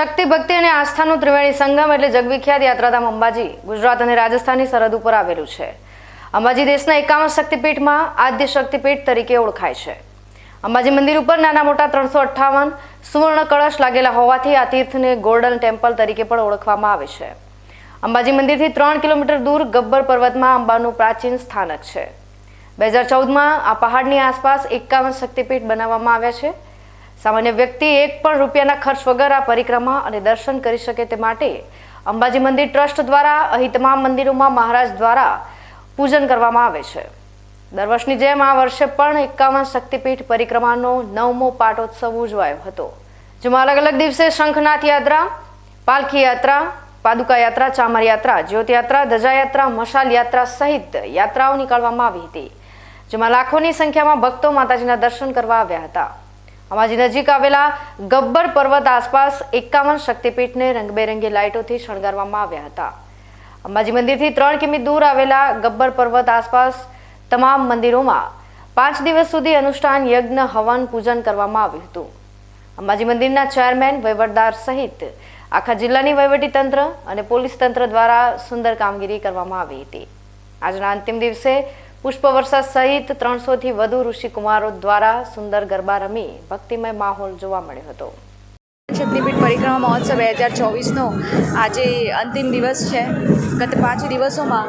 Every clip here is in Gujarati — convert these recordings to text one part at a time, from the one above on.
શક્તિ ભક્તિ અને આસ્થાનું ત્રિવેણી સંગમ એટલે જગવિખ્યાત યાત્રાધામ અંબાજી ગુજરાત અને રાજસ્થાનની સરહદ ઉપર આવેલું છે. અંબાજી દેશના એકાવન શક્તિપીઠમાં આદ્ય શક્તિપીઠ તરીકે ઓળખાય છે. અંબાજી મંદિર ઉપર નાના મોટા ત્રણસો અઠ્ઠાવન સુવર્ણ કળશ લાગેલા હોવાથી આ તીર્થને ગોલ્ડન ટેમ્પલ તરીકે પણ ઓળખવામાં આવે છે. અંબાજી મંદિરથી ત્રણ કિલોમીટર દૂર ગબ્બર પર્વતમાં અંબાનું પ્રાચીન સ્થાનક છે. બે હજાર ચૌદમાં આ પહાડની આસપાસ એકાવન શક્તિપીઠ બનાવવામાં આવ્યા છે. સામાન્ય વ્યક્તિ એક પણ રૂપિયાના ખર્ચ વગર આ પરિક્રમા અને દર્શન કરી શકે તે માટે અંબાજી મંદિર ટ્રસ્ટ દ્વારા અહીં તમામ મંદિરોમાં મહારાજ દ્વારા પૂજન કરવામાં આવે છે. દર વર્ષની જેમ આ વર્ષે પણ એકાવન શક્તિપીઠ પરિક્રમાનો નવમો પાટોત્સવ ઉજવાયો હતો. જેમાં અલગ અલગ દિવસે શંખનાથ યાત્રા, પાલખી યાત્રા, પાદુકા યાત્રા, ચામર યાત્રા, જ્યોતયાત્રા, ધજાયાત્રા, મશાલ યાત્રા સહિત યાત્રાઓ નીકાળવામાં આવી હતી. જેમાં લાખોની સંખ્યામાં ભક્તો માતાજીના દર્શન કરવા આવ્યા હતા. અંબાજી નજીક આવેલા ગબ્બર પર્વત આસપાસ એકાવન શક્તિપીઠને રંગબેરંગી લાઇટોથી શણગારવામાં આવ્યા હતા. અંબાજી મંદિરથી ત્રણ કિમી દૂર આવેલા ગબ્બર પર્વત આસપાસ તમામ મંદિરોમાં પાંચ દિવસ સુધી અનુષ્ઠાન યજ્ઞ, હવન પૂજન કરવામાં આવ્યું હતું. અંબાજી મંદિરના ચેરમેન વહીવટદાર સહિત આખા જિલ્લાની વહીવટી તંત્ર અને પોલીસ તંત્ર દ્વારા સુંદર કામગીરી કરવામાં આવી હતી. આજના અંતિમ દિવસે પુષ્પવર્ષા સહિત ત્રણસોથી વધુ ઋષિકુમારો દ્વારા સુંદર ગરબા રમી ભક્તિમય માહોલ જોવા મળ્યો હતો. શક્તિપીઠ પરિક્રમા મહોત્સવ બે હજાર ચોવીસનો આજે અંતિમ દિવસ છે. ગત પાંચ દિવસોમાં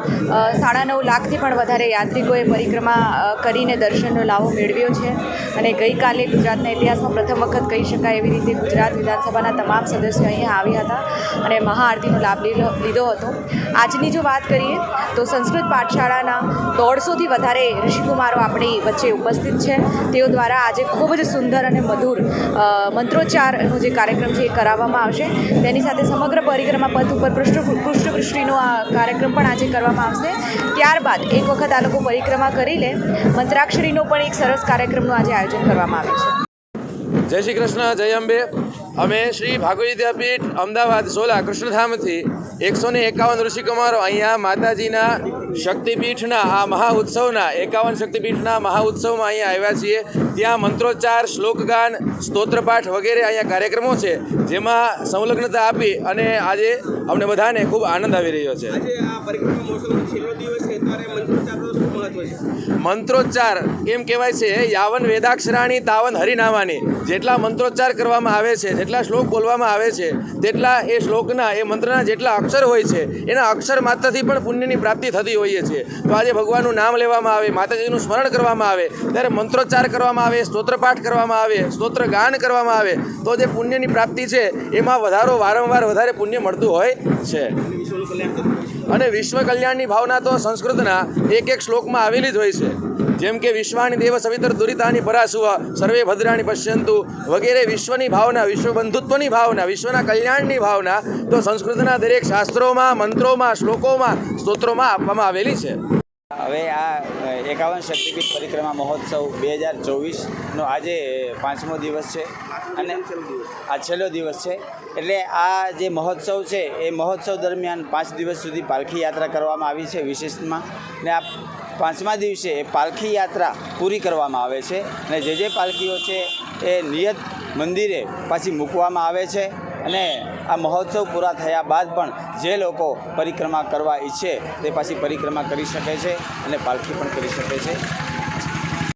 સાડા નવ લાખથી પણ વધારે યાત્રિકોએ પરિક્રમા કરીને દર્શનનો લાવો મેળવ્યો છે. અને ગઈકાલે ગુજરાતના ઇતિહાસમાં પ્રથમ વખત કહી શકાય એવી રીતે ગુજરાત વિધાનસભાના તમામ સદસ્યો અહીંયા આવ્યા હતા અને મહાઆરતીનો લાભ લીધો હતો. આજની જો વાત કરીએ, તો સંસ્કૃત પાઠશાળાના દોઢસોથી વધારે ઋષિકુમારો આપણી વચ્ચે ઉપસ્થિત છે. તેઓ દ્વારા આજે ખૂબ જ સુંદર અને મધુર મંત્રોચ્ચારનો જે કાર્યક્રમ છે જે કરાવવામાં આવશે, તેની સાથે સમગ્ર પરિક્રમા પથ ઉપર પૃષ્ઠ પૃષ્ઠવૃષ્ટિનો આ કાર્યક્રમ પણ આજે કરવામાં આવશે. ત્યારબાદ એક વખત આ લોકો પરિક્રમા કરી લે. મંત્રાક્ષરીનો પણ એક સરસ કાર્યક્રમનું આજે આયોજન કરવામાં આવે છે. જય શ્રી કૃષ્ણ, જય અંબે. અમે શ્રી ભાગવત વિદ્યાપીઠ અમદાવાદ સોલા કૃષ્ણધામથી એકસો ને એકાવન ઋષિકુમારો અહીંયા માતાજીના શક્તિપીઠના આ મહા ઉત્સવના એકાવન શક્તિપીઠના મહા ઉત્સવમાં અહીંયા આવ્યા છીએ. ત્યાં મંત્રોચ્ચાર, શ્લોકગાન, સ્તોત્રપાઠ વગેરે અહીંયા કાર્યક્રમો છે, જેમાં સંલગ્નતા આપી અને આજે અમને બધાને ખૂબ આનંદ આવી રહ્યો છે. મંત્રોચ્ચાર, એમ કહેવાય છે, યાવન વેદાક્ષરાણી, તાવન હરિનામાની. જેટલા મંત્રોચ્ચાર કરવામાં આવે છે, જેટલા શ્લોક બોલવામાં આવે છે, તેટલા એ શ્લોકના, એ મંત્રના જેટલા અક્ષર હોય છે, એના અક્ષર માત્રથી પણ પુણ્યની પ્રાપ્તિ થતી હોઈએ છીએ તો આજે ભગવાનનું નામ લેવામાં આવે, માતાજીનું સ્મરણ કરવામાં આવે, ત્યારે મંત્રોચ્ચાર કરવામાં આવે, સ્તોત્રપાઠ કરવામાં આવે સ્તોત્ર ગાન કરવામાં આવે, તો જે પુણ્યની પ્રાપ્તિ છે, એમાં વધારો વારંવાર વધારે પુણ્ય મળતું હોય છે. અને વિશ્વ કલ્યાણની ભાવના તો સંસ્કૃતના એક એક શ્લોકમાં આવેલી જ હોય છે. જેમ કે વિશ્વાની દેવ સવિતર દુરિતાની પરાસુવ, સર્વે ભદ્રાણી પશ્યંતુ વગેરે વિશ્વની ભાવના, વિશ્વ બંધુત્વની ભાવના, વિશ્વના કલ્યાણની ભાવના તો સંસ્કૃતના દરેક શાસ્ત્રોમાં, મંત્રોમાં, શ્લોકોમાં, સ્તોત્રોમાં આપવામાં આવેલી છે. હવે આ એકાવન શક્તિપીઠ પરિક્રમા મહોત્સવ બે હજાર ચોવીસનો આજે પાંચમો દિવસ છે. અને આ છેલ્લો દિવસ છે. એટલે આ જે મહોત્સવ છે, એ મહોત્સવ દરમિયાન પાંચ દિવસ સુધી પાલખી યાત્રા કરવામાં આવી છે વિશેષમાં. ને આ પાંચમા દિવસે એ પાલખી યાત્રા પૂરી કરવામાં આવે છે. અને જે જે પાલખીઓ છે, એ નિયત મંદિરે પાછી મૂકવામાં આવે છે. અને આ મહોત્સવ પૂરા થયા બાદ પણ જે લોકો પરિક્રમા કરવા ઈચ્છે તે પાછી પરિક્રમા કરી શકે છે અને પાલખી પણ કરી શકે છે.